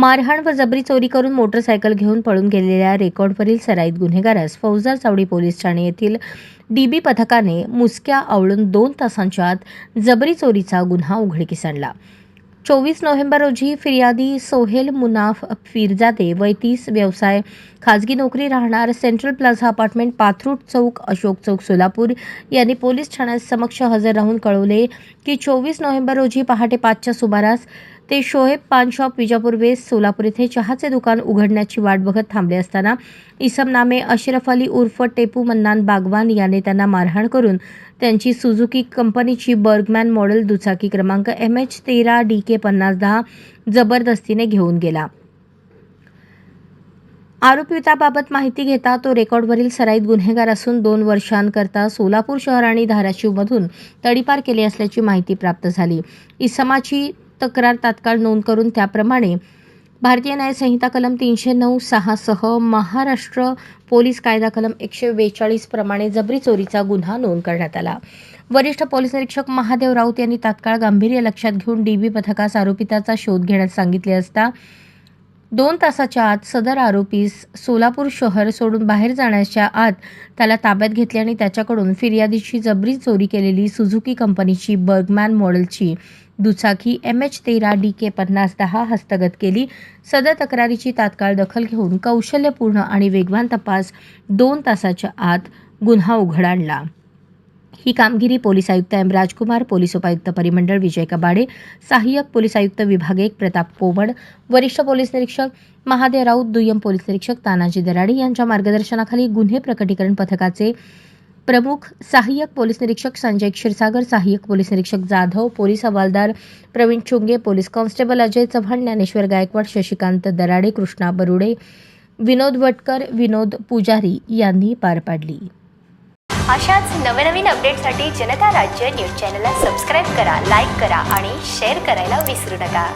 मारहाण व जबरी चोरी करून मोटरसायकल घेऊन पळून गेलेल्या रेकॉर्डवरील सराईत गुन्हेगारास फौजदार चावडी पोलीस ठाणे येथील डीबी पथकाने मुसक्या आवळून दोन तासांच्या आत जबरी चोरीचा गुन्हा उघडकीस आणला. चोवीस नोव्हेंबर रोजी फिर्यादी सोहेल मुनाफ फिरजादे वैतीस व्यवसाय खाजगी नोकरी राहणार central plaza apartment Pathrut Chowk Ashok Chowk Solapur यांनी पोलीस ठाण्यात समक्ष हजर राहून कळवले की चोवीस नोव्हेंबर रोजी पहाटे पाचच्या सुमारास ते शोहेब पान शॉप विजापूर वेस्ट सोलापूर येथे चहाचे दुकान उघडण्याची वाट बघत थांबले असताना इसम नामे अशरफ अली उर्फ टेपू मन्नान बागवान याने त्यांना मारहाण करून त्यांची सुझुकी कंपनीची बर्गमॅन मॉडेल दुचाकी क्रमांक एम एच तेरा डी के पन्नास दहा जबरदस्तीने घेऊन गेला. आरोपिताबाबत माहिती घेता तो रेकॉर्डवरील सराईत गुन्हेगार असून दोन वर्षांकरता सोलापूर शहर आणि धाराशिवमधून तडीपार केले असल्याची माहिती प्राप्त झाली. इसमाची तक्रार तात्काळ नोंद करून त्याप्रमाणे भारतीय न्यायसंहिता कलम तीनशे नऊ सहासह महाराष्ट्र पोलीस कायदा कलम एकशे बेचाळीस प्रमाणे जबरी चोरीचा गुन्हा नोंद करण्यात आला. वरिष्ठ पोलीस निरीक्षक महादेव राऊत यांनी तात्काळ गांभीर्य लक्षात घेऊन डीबी पथकास आरोपिताचा शोध घेण्यास सांगितले असता दोन तासाच्या आत सदर आरोपीस सोलापूर शहर सोडून बाहेर जाण्याच्या आत त्याला ताब्यात घेतले आणि त्याच्याकडून फिर्यादीची जबरी चोरी केलेली सुझुकी कंपनीची बर्गमॅन मॉडेलची दुचाकी एम एच तेरा डी के पन्नास दहा हस्तगत केली. सदर तक्रारीची तात्काळ दखल घेऊन कौशल्यपूर्ण आणि वेगवान तपास दोन तासाच्या आत गुन्हा उघड आणला ही कामगिरी पोलीस आयुक्त एम राजकुमार पोलीस उपायुक्त परिमंडळ विजय कबाडे सहाय्यक पोलीस आयुक्त विभाग एक प्रताप कोवड वरिष्ठ पोलीस निरीक्षक महादेव राऊत दुय्यम पोलीस निरीक्षक तानाजी दराडे यांच्या मार्गदर्शनाखाली गुन्हे प्रकटीकरण पथकाचे प्रमुख सहाय्यक पोलीस निरीक्षक संजय क्षीरसागर सहाय्यक पोलीस निरीक्षक जाधव पोलीस हवालदार प्रवीण चुंगे पोलीस कॉन्स्टेबल अजय चव्हाण ज्ञानेश्वर गायकवाड शशिकांत दराडे कृष्णा बरुडे विनोद वटकर विनोद पुजारी यांनी पार पाडली. अशाच नवनवीन अपडेटसाठी जनता राज्य न्यूज चॅनलला सबस्क्राईब करा लाईक करा आणि शेअर करायला विसरू नका.